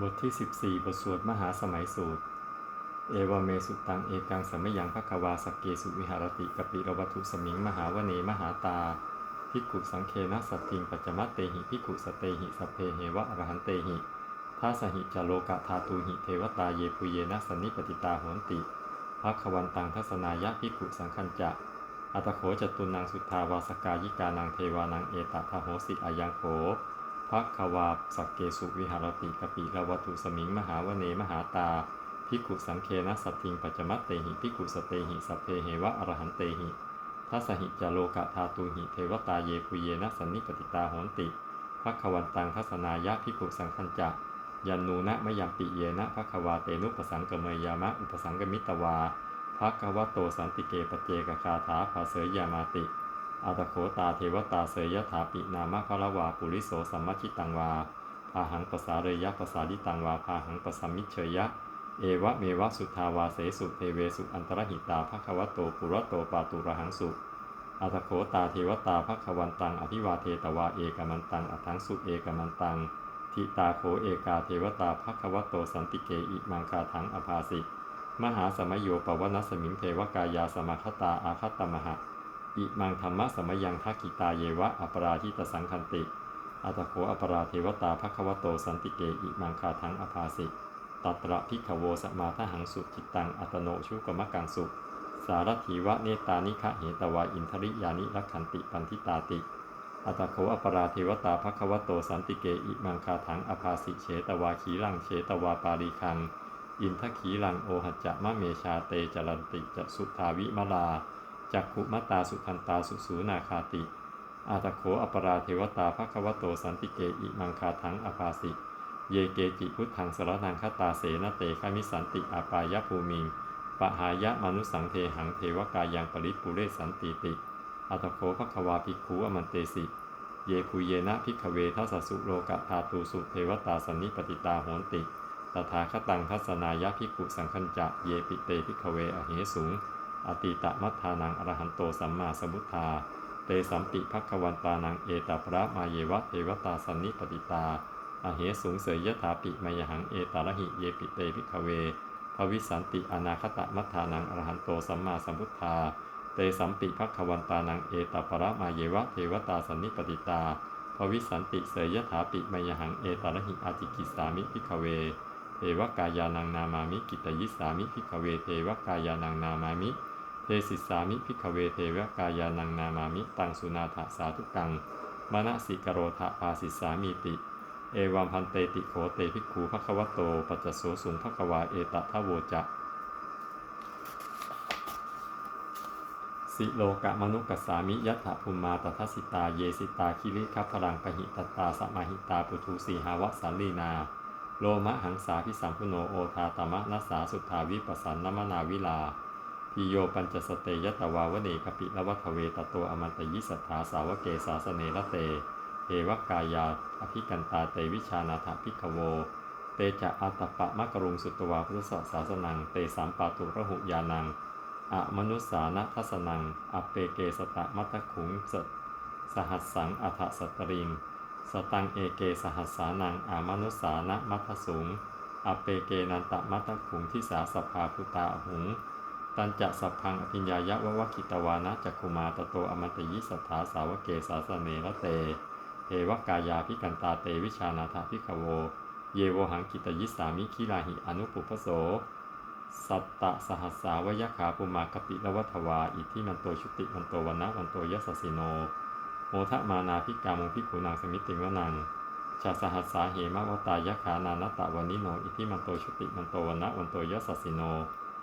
บทที่ 14 บทสวดมหาสมัยสูตร เอวเมสุตังเอกังสมยังภควาสกเกสุวิหารติกปิรวัตุสมิงมหาวเนมหาตาพิกุสังเคนะสัตติงปัจจมัตเตหิพิกุสเตหิสเพเหวะอรหันเตหิทาสหิจโลกะธาตูหิเทวตาเยปุเยนะสันนิปติตาโหนติภัควันตังทัศนายะพิกุสังคัญจะอัตโขจตุนังสุทธาวาสกายิกานังเทวานังเอตทาโหสิอายังโข พักขวาสักเกสุวิหารติกปิละวัตุสมิงมหาวเนมหาตาพิกุสังเคนะสัตทิงปัจจมัตเตหิพิกุสเตหิสัพเพเหวะอรหันเตหิทัสหิจโลกะธาตุหิเทวตาเยปุเยนะสันนิปติตาโหนติพักขวันตังทัศนายะพิกุสังคัญจักยันนูนะมยามปิเยนะพักขวาเตนุปสังกเมยามะอุปสังกมิตวาพักขวโตสันติเกปเจกคาถาภาเสยยามาติ อาตโขตาเทวตาเสยยถาปินามะพระวาปุริโสสัมมชิตังวาพาหังปสาเรยะปสาดิตังวาพาหังปสัมมิเชยะ เอวะเมวะสุทาวาเสสุเทเวสุอันตรหิตาภควโตปุระโตปาตุระหังสุอาตโขตาเทวตาภควันตังอภิวาเทตวาเอกมันตังอัทังสุเอกมันตังทิตาโขเอกาเทวตาภควโตสันติเกอิมังคาทังอภาสิมหาสมโยปวนัสมิงเทวกายาสมคตาอาคตมหะ อิมังธรรมะสมยังทักกิตาเยวะ อัปราทิตสังคันติ อัตโขอัปราเทวตาภควโตสันติเกอิมังคาทังอภาสิตัตระพิขโวสมาทหังสุจิตตัง อัตโนชุกมกังสุสารถีวะเนตานิคะเหตวาอินทริยานิรักขันติปันทิตาติ อัตโขอปราเทวตาภควโตสันติเกอิมังคาทังอภาสิเฉตวาขีลังเฉตวาปาริคัง อินทขีลังโอหัจจะมะเมชาเตจรันติจะสุทาวิมลา จักขุมตาสุขันตาสุสูนาคาติ อาตโขอปราเทวตาภควโตสันติเกอิมังคาทังอภาสิ เยเกจิพุทธังสรนังคตาเสนเตคามิสันติอาปายภูมิงปะหายะมนุสังเทหังเทวกายังปริปุเรสันติติอัตโขภควาภิกขุอมันเตสิ เยคุเยนะพิกเวทัสสุโลกะธาตูสุเทวตาสันนิปติตาโหนติ ตถาคตังทัศนายะพิกขุสังคัญจะ เยปิเตพิกเวอเหสุง อติตะมัทธานังอรหันโตสัมมาสัมพุทธา เตสัมปิภักวันตานังเอตาพระมาเยวะเทวตาสันนิปติตา อเหสุงเสยยถาปิมยหังเอตาระหิเยปิเตพิกเวภวิสันติอนาคตะมัทธานังอรหันโตสัมมาสัมพุทธา เตสัมปิภักวันตานังเอตาพระมาเยวะเทวตาสันนิปติตาภวิสันติเสยยถาปิมยหังเอตาระหิอาติกิสามิพิกเว เทวกายานังนามามิ กิตยิสามิพิกเวเทวกายานังนามามิ เทสิสามิพิกเวเทวกายานังนามามิ ตังสุนาถสาธุกังมณสิกโรทะปาสิสามีติ เอวัมพันเตติโขเตภิกขูภควโต ปัจจโสสุงภควาเอตทะโวจะสิโลกะมนุกัสสามิยัตถภูมาตทัสิตา เยสิตาคิริคัพพลังปหิตตาสมาหิตาปุทุสีหาวสันลีนา โลมะหังสาพิสัมพุโนโอทาตามะนัสสาสุทธาวิปัสันนมนาวิลาพิโยปัญจสเตยตวาวเนกปิละวัทเวตโตอมันตยิสัทธาสาวเกสาสเนละเตเทวกายาอภิกันตาเตวิชานาถพิกโว เตจะอัตปะมะกรุงสุตวาพุทธศาสนัง เตสามปาตุระหุยานังอะมนุสสานะทัสนังอเปเกสตะมัตตขุงสสหัสสังอัฏฐสตริง สตังเอเกสหัสานังอามนุสานะมัทสุงอเปเกนันตมัตตขุงที่สาสภาพุตาหุง ตันจะสัพพังอภิญญายะวะวะกิตวานะจักคุมาตโตอมันตยิสัทธาสาวเกสาสเนละเตเทวกายาพิกันตาเตวิชานาถาพิกโว เยโวหังกิตยิสามิคิลาหิอนุปุพโส สัตตะสหัสสาวยขาปุมากปิละวัฏวา อิทิมันโตชุติมันโตวันนะวันโตยสสิโน โมทะมานาพิกามงพิขุนางสมิติงวนังชาสหัสสาเหมวตายะขานานตะวันิโน อิทิมันโตชุติมันโตวันนะวันโตยสสสิโน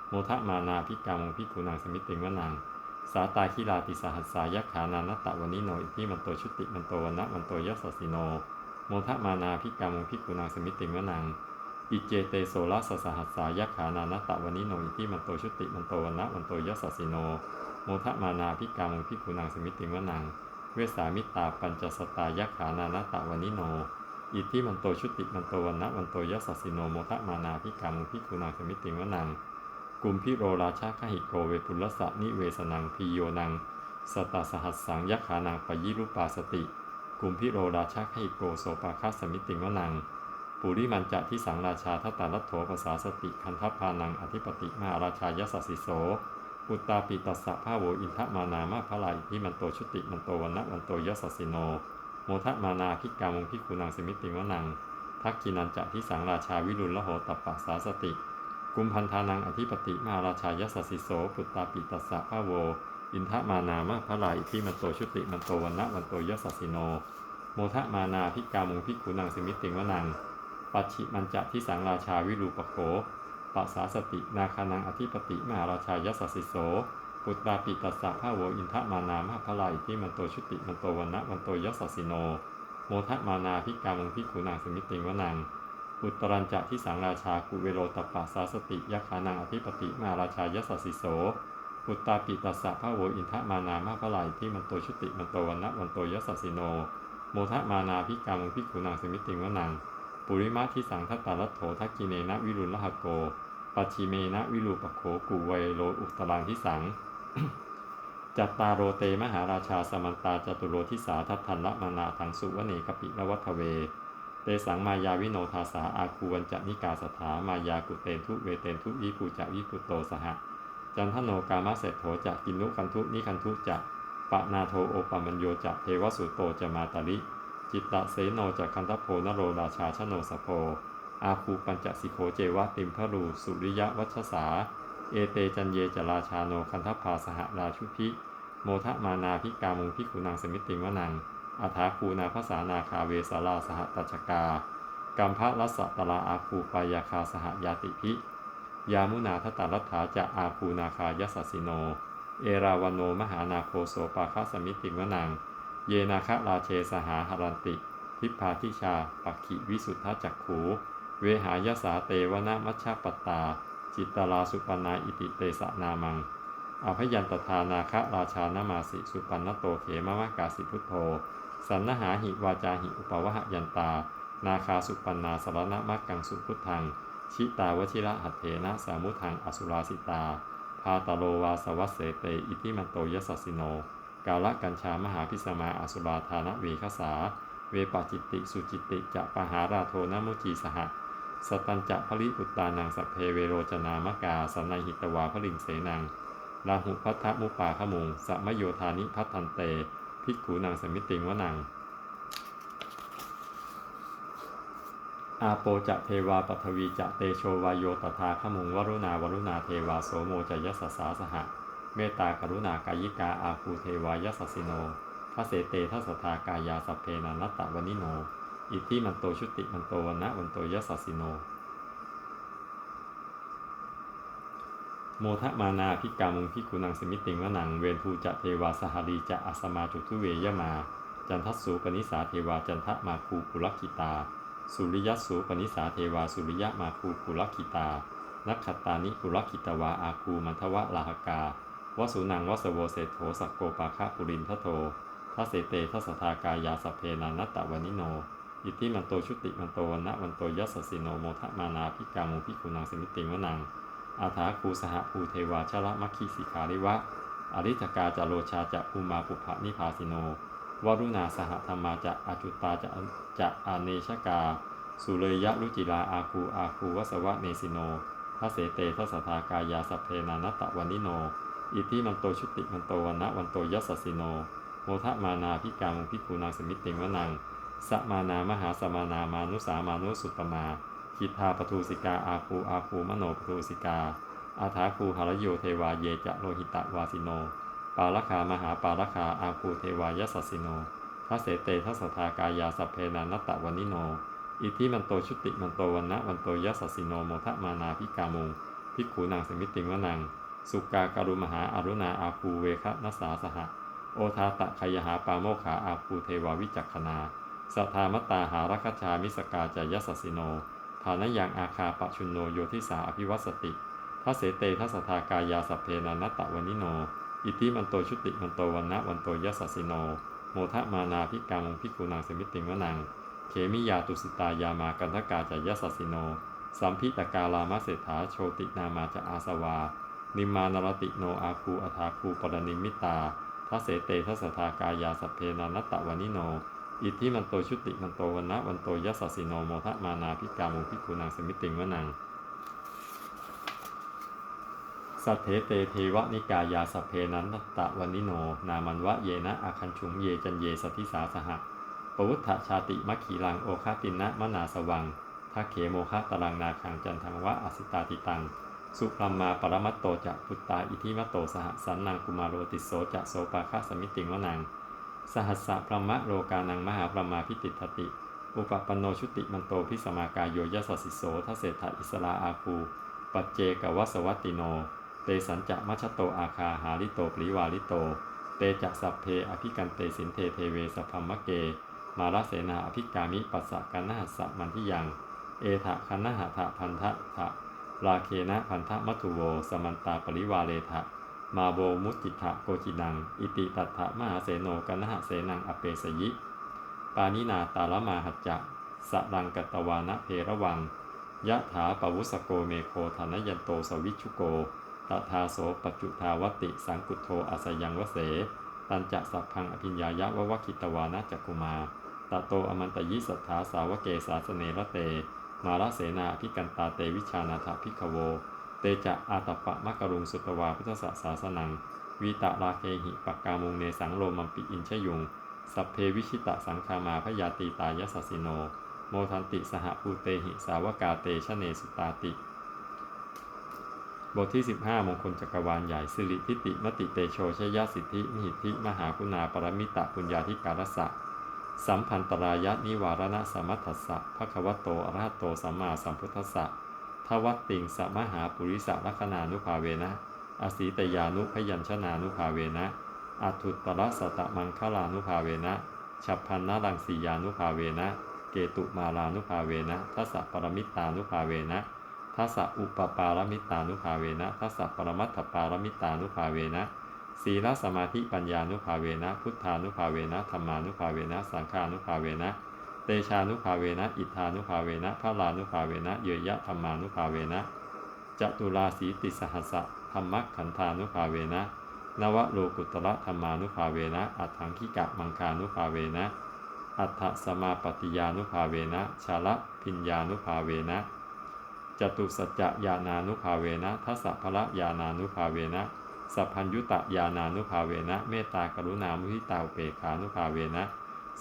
โมทะมานาพิกามงพิขุนางสมิติงวนังสาตาคิลาติสหัสสายะขานานตะวันิโน อิทิมันโตชุติมันโตวันนะวันโตยสสสิโน โมทะมานาพิกามงพิขุนางสมิติงวนังอิเจเตโสลัสสหัสสายะขานานตะวันิโน อิทิมันโตชุติมันโตวันนะวันโตยสสสิโน โมทะมานาพิกามงพิขุนางสมิติงวนัง เวสามิตาปัญจสตายักขานานตะวันิโน อิทิมันโตชุติมันโตวันนะวันโตยสสสิโนโมทะมานาพิกามพิขุนางสมิติงวนัง กุมพิโรราชาคหิโกเวปุลสะนิเวสนังพิโยนัง สตาสหัสสังยักขานังปยิรุปาสติ กุมพิโรราชาคหิโกโสปาคาสมิติงวนัง ปุริมันจะที่สังราชาทัตตาลัทโถภาษาสติคันทพานังอธิปติมหาราชายสสสิโส อุตตาปิตัสสะภาโวอินทมานามาพลายที่มันโตชุติมันโตวันนะวันโตยสสสิโน โมทะมานาพิกามงพิกุนังสมิติวนัง ทักกินันจะที่สังราชาวิรุณละโหตัปปะสาสติ กุมพันธานังอธิปติมาราชายสสสิโสปุตตาปิตัสสะภาโว อินทมานามาพลายที่มันโตชุติมันโตวันนะวันโตยสสสิโน โมทะมานาพิกามงพิกุนังสมิติวนัง ปัจฉิมันจะที่สังราชาวิรูปโข ปัสสาสตินาคานังอธิปติมหาราชายสสสิโสปุตตาปิตัสสะภาโวอินทมานามาพลายที่มันโตชุติมันโตวันนะวันโตยสสสิโน โมทะมานาพิกามังพิขุนางสมิติงวนัง อุตรัญจะที่สังราชากุเวโรตปปาสาสติยคานังอธิปติมาราชายสสสิโสปุตตาปิตัสสะพะโวอินทะมานามาพลายที่มันโตชุติมันโตวันนะวันโตยสสสิโน โมทะมานาพิกามังพิขุนางสมิติงวนังปุริมาที่สังทัตตาลัตโถทักกิเนนะวิรุณลหโก ปัจฉิเมนะวิรูปโขกุเวโรอุตรังที่สัง จัตตาโรเตมหาราชาสมันตาจตุโรทิสาทัทันละมานาทังสุวเนกปินวัฒเว เตสังมายาวิโนทาสาอาคูวันจะนิกาสถามายากุเตนทุเวเตนทุวิปูจะวิปุโตสหะ จันทโนกามะเศรโถจะกินุคันทุนิคันทุจะปะนาโทโอปมัญโยจะเทวสุโตจะมาตาลิ จิตตะเสโนจะคันทโพนโรราชาชโนสโพ อาคูปัญจสิโขเจวะติมพรูสุริยวัชสา เอเตจันเยจราชาโนคันทพาสหราชุพิ โมทะมานาพิกามุงพิขุนางสมิติงวนังอาถาคูนาภาษานาคาเวสาลาสหตัชกากัมพะรัสตลาอาคูปายาคาสหยาติพิยามุนาทตารัฐาจะอาคูนาคายสสสิโน เอราวโนมหานาโคโสปาคสมิติงวนัง เยนาคะราเชสหาหรันติ ทิพพาทิชาปักขิวิสุทธจักขู เวหายสาเตวนามัชฌปตา จิตตลาสุปนาอิติเตสะนามังอภยันตทานาคะราชานามาสิสุปันนโตเขมมะกาสิพุทโธ สันนหาหิวาจาหิอุปวะหยันตา นาคาสุปันนาสรณมักกังสุพุทธัง ชิตาวชิระหัตเถนะสามุทังอสุราสิตา พาตโลวาสวัสเสเตอิติมันโตยสสสิโน กาลกัญชามหาพิสมาอสุราธานเวคสา เวปจิตติสุจิตติจะปหาราโทนมุจีสหะ สตันจะพลิอุตตานังสัพเพเวโรจนามกาสันนหิตวาพลิงเสนังลาหุพัทธมุปาขมุงสัมโยธานิพัทันเต พิกขูนางสมิติงวนัง อาโปจะเทวาปทวีจะเตโชวายโยตถาขมุงวรุณาวรุณาเทวาโสโมจะยสสสาสหะ เมตตากรุณากายิกาอาคูเทวายสสสิโนทัเสเตทัสทากายาสัพเพนานัตตวนิโน อิติมันโตชุติมันโตวันนะวันโตยสสสิโน โมทะมานาพิกามุงพิกุนังสมิติงวนังเวนภูจะเทวาสหรีจะอัสมาจุทุเวยมา จันทัสสูปนิสาเทวาจันทมาคูกุลกิตา สุริยสูปนิสาเทวาสุริยะมาคูกุลกิตา นักขตานิกุลกิตวาอาคูมันทวะลาหกาวสุนังวสโวเศโธสักโกปาคะปุรินทโททัสเสเตทัสทากายาสเพนานัตตวานิโน อิติมันโตชุติมันโตวันนะวันโตยัสสิโนโมทะมานาพิกามุพิกุนังสมิติงวนัง อาถาคูสหภูเทวาชละมัคคีสิขาริวะ อริธกาจะโลชาจะภูมาปุภะนิพาสิโนวรุณาสหธรรมาจะอาจุตาจะจะอเนชกา สุเลยะรุจิลาอาคูอาคูวสวะเนสิโนทัเสเตทัสทากายาสัพเพนานัตตะวันนิโน อิติมันโตชุติมันโตวันนะวันโตยัสสิโน โมทะมานาพิกามุพิคูนางสมิติงวนัง สมานามหาสมานามานุสามานุสุตตมาคิทาปทูสิกาอาคูอาคูมโนปทูสิกา อาถาคูหารโยเทวาเยจะโลหิตะวาสิโน ปาลคามหาปาลคาอาคูเทวายสสสิโนทัสเสเตทัสทากายาสัพเพนานตตะวันิโน อิทิมันโตชุติมันโตวันนะวันโตยัสสสิโนโมทะมานาพิกามุงพิกขูนางสมิติงวนัง สุกาการุมหาอารุณาอาคูเวคะนัสสาสหะ โอทาตะขยหาปาโมขาอาคูเทวาวิจักขณา สัทธามตตาหารัคชามิสกาจายสสสิโน ฐานยังอาคาปะชุนโนโยทิสาอภิวัสติทัเสเตทัสสทากายาสัพเพนานัตตะวนิโน อิติมันโตชุติมันโตวันนะวันโตยัสสิโน โมทะมานาพิกามุงพิกุนางสมิติงวนัง เขมิยาตุสิตายามากันทกาจายสสสิโน สัมพิตกาลามเศรษฐาโชตินามาจะอาสวา นิมานรติโนอาคูอัฐาคูปรณิมิตาทัเสเตทัสสทากายาสัพเพนานัตตะวนิโน อิทธิมันโตชุติมันโตวันนะวันโตยัสสสิโนโมทะมานาพิกามุพิกุนังสมิติงวนังสัทเทเตเทวนิกายาสพเพนันตะวันนิโน นามันวะเยนะอาคันชุงเยจันเยสัทิสาสหะปวุฒชชาติมัคคีลังโอคาตินะมนาสวังทักเขโมคะตรังนาคังจันทังวะอสิตาติตัง สุพรมมาปรมัตโตจะพุตตาอิทิมัตโตสหสันนังกุมารโรติโสจะโสปาคะสมิติงวนัง สหัสสะพรหมโลกานังมหาพรหมาพิติทติ อุปปันโนชุติมันโตพิสมากายโยยสสสิโสทเศรษฐอิสลาอาคูปัจเจกวัสวัตติโน เตสัญจะมัชโตอาคาหาลิโตปริวาลิโต เตจะสัพเพอภิกันเตสินเทเทเวสพพมมะเก มาลเสนาอภิกามิปัสสะกันนหัสสะมันทิยัง เอทะคันนหะทะพันทะทะราเคนะพันธะมัทุโวสมันตาปริวาเลทะ มาโบมุติทะโกจินัง อิติตัตถะมหาเสโนกันหะเสนังอเปสยิ ปานินาตาลมาหัจจะสะรังกตวานะเพระวัง ยะถาปวุสโกเมโคธนยันโตสวิชุโก ตถาโสปัจจุทาวติสังกุโทอาสยังวเส ตันจะสัพพังอภิญญายะวะวะคิตวานะจักกุมาตะโตอมันตยิสัทธาสาวเกสาสเนระเต มาลเสนาอภิกันตาเตวิชานาถพิกโว ตจะอาตปะมะกรุงสุตวาพุทธศาสนังวีตะราเคหิปักกามุงเนสังโลมัมปิอินชยุง สัพเพวิชิตะสังคามาพยาตีตายสสสิโน โมทันติสหภูเตหิสาวกาเตชะเนสุตาติ บทที่ 15 มงคลจักรวาลใหญ่สิริทิติมติเตโชชยสิทธิมิหิทธิมหาคุณาปรมิตะปุญญาธิการสะสัมพันตรายะนิวารณะสมัทัสสะภควโตอรหตโต สัมมาสัมพุทธัสสะ ทวัตติงสมหาปุริสลักขณานุภาเวนะ อสีตยานุพยัญชนานุภาเวนะอัตุตระสตะมังคลานุภาเวนะฉับพันนรังสียานุภาเวนะ เกตุมาลานุภาเวนะทัสสะปรมิตานุภาเวนะทัสสะอุปปารมิตานุภาเวนะทัสสะปรมัตถปารมิตานุภาเวนะ ศีลสมาธิปัญญานุภาเวนะ พุทธานุภาเวนะธรรมานุภาเวนะ สังฆานุภาเวนะ เตชานุภาเวนะ อิทธานุภาเวนะพระลานุภาเวนะ เยยะธรรมานุภาเวนะจตุราสีติสหัสสะธรรมขันธานุภาเวนะ นวโลกุตระธรรมานุภาเวนะ อัฏฐังคิกะมังคานุภาเวนะ อัฏฐสมาปฏิยานุภาเวนะ ชาละพิญญานุภาเวนะจตุสัจจะญาณานุภาเวนะทัสสะพละญาณานุภาเวนะ สัพพัญยุตะญาณานุภาเวนะ เมตตากรุณามุทิตาอุเปขานุภาเวนะ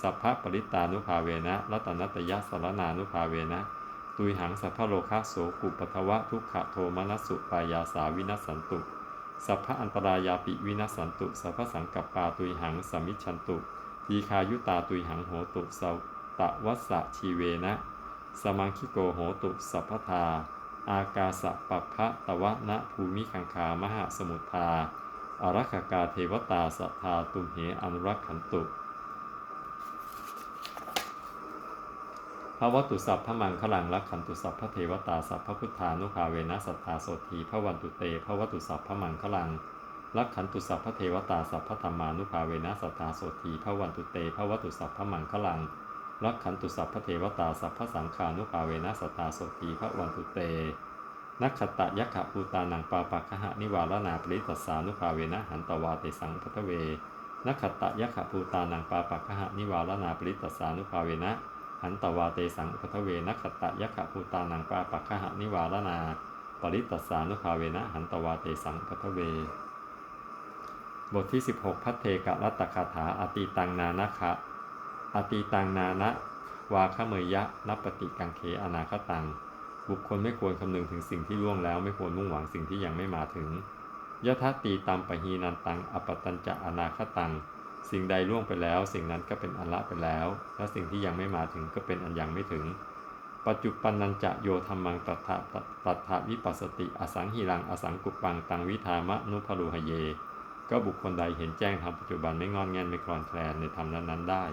สัพพะปริตานุภาเวนะรัตนัตยสรนานุภาเวนะตุยหังสัพพะโลคะโสกุปทวะทุกขโทมนัสสุปายาสาวินัสสันตุ สัพพะอันตรายาปิวินัสสันตุสัพพะสังกัปปาตุยหังสมิชันตุทีคายุตาตุยหังโหตุสวตะวัสะชีเวนะ สมังคิโกโหตุสัพพทา อากาสะปัพพะตวะนะภูมิคังคามหาสมุทธาอารักขกาเทวตาสัทธาตุมเหอนุรักขันตุ ระวัตุสัพพะมังคลังรักขันตุสัพพะเทวตาสัพพะพุทธานุภาเวนะสัทธาโสทีพระวันตุเตพระวัตุสัพพะมังคลังรักขันตุสัพพะเทวตาสัพพะธรรมานุภาเวนะสัทธาโสทีพระวันตุเตพระวัตุสัพพะมังคลังรักขันตุสัพพะเทวตาสัพพะสังฆานุภาเวนะสัทธาโสทีพระวันตุเตนักขตะยักขภูตานังปาปักขะนิวารนาปริตัสสานุภาเวนะหันตวาเตสังพัทเวนักขตะยักขภูตานังปาปักขะนิวารนาปริตัสสานุภาเวนะ หันตวาเตสังอุปทเวนักขตะยักขภูตานังปาปักขะนิวารนาปริตัสานุภาเวนะหันตวาเตสังอุปทเว บทที่ 16 พัทเทกะรัตตคาถาอติตังนานะคะอติตังนานะวาคเมยยะนัปปฏิกังเขอนาคตัง บุคคลไม่ควรคำนึงถึงสิ่งที่ล่วงแล้วไม่ควรมุ่งหวังสิ่งที่ยังไม่มาถึงยะทัตตีตามปหีนันตังอปตัญจะอนาคตัง สิ่งใดล่วงไปแล้ว สิ่งนั้นก็เป็นอันละไปแล้ว และสิ่งที่ยังไม่มาถึงก็เป็นอันยังไม่ถึง ปัจจุปันนันจะโยธรรมังตัทธะตัทธะวิปัสสติ อสังหิรัง อสังกุปัง ตังวิธามะนุพรุหเย ก็บุคคลใดเห็นแจ้งธรรมปัจจุบันไม่งอนแงนไม่คลอนแคลนในธรรมนั้นๆได้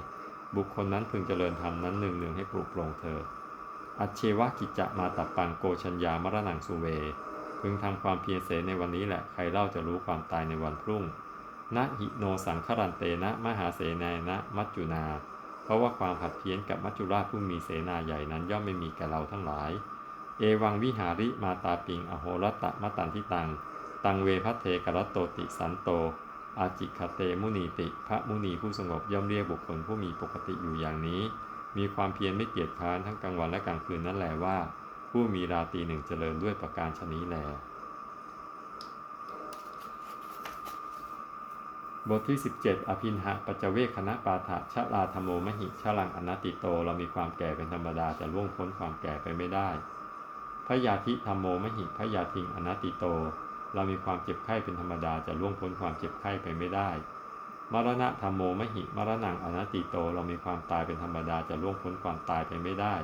บุคคลนั้นพึงเจริญธรรมนั้นหนึ่งหนึ่งให้ปลุกปลงเธอ อัจเชวะกิจจะมาตับปังโกชัญญามรณังสุเว พึงทำความเพียรเสในวันนี้แหละ ใครเล่าจะรู้ความตายในวันพรุ่ง นะหิโนสังครันเตนะ มหาเสนนะ มัจจุนา เพราะว่าความผัดเพี้ยนกับมัจจุราชผู้มีเสนาใหญ่นั้นย่อมไม่มีแก่เราทั้งหลาย เอวังวิหาริมาตาปิง อโหรตะมะตันทิตัง ตังเวพัเทกรัตโตติสันโต อาจิคเตมุนีติ พระมุนีผู้สงบย่อมเรียกบุคคลผู้มีปกติอยู่อย่างนี้ มีความเพียรไม่เกียจคร้านทั้งกลางวันและกลางคืนนั่นแหละว่า ผู้มีราตรีหนึ่งเจริญด้วยประการชนี้แล บทที่ 17 อภินหะปัจเวคคณะปาฐะชะลาธรรมโมมหิชะลังอนัตติโต เรามีความแก่เป็นธรรมดาจะล่วงพ้นความแก่ไปไม่ได้พยาธิธรรมโมมหิพยาทิงอนัตติโต เรามีความเจ็บไข้เป็นธรรมดาจะล่วงพ้นความเจ็บไข้ไปไม่ได้ มรณะธรรมโมมหิมรณังอนัตติโต เรามีความตายเป็นธรรมดาจะล่วงพ้นความตายไปไม่ได้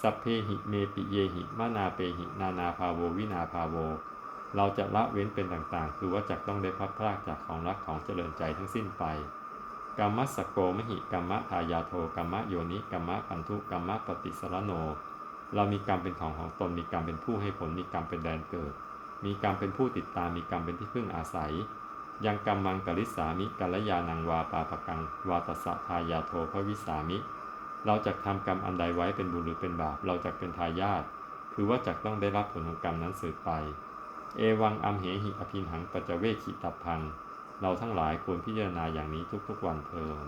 สัพเพหิเมปิเยหิมานาเปหิ นานาภาโววินาภาโว เราจะละเว้นเป็นต่างๆ คือว่าจะต้องได้พัดพรากจากของรักของเจริญใจทั้งสิ้นไปกรรมสโกมหิกรรมทายาโทกรรมโยนิกรรมพันธุกรรมปฏิสรโน เรามีกรรมเป็นของของตนมีกรรมเป็นผู้ให้ผลมีกรรมเป็นแดนเกิด มีกรรมเป็นผู้ติดตามมีกรรมเป็นที่พึ่งอาศัย ยังกรรมังกริสามิกัลยานังวาปาปกังวาตสะทายาโทภวิสามิ เราจะทำกรรมอันใดไว้เป็นบุญหรือเป็นบาปเราจะเป็นทายาทคือว่าจะต้องได้รับผลของกรรมนั้นสืบไป เอวังอัมเหหิอภินหังปัจเวคิตับพัง เราทั้งหลายควรพิจารณาอย่างนี้ทุกๆวันเทิน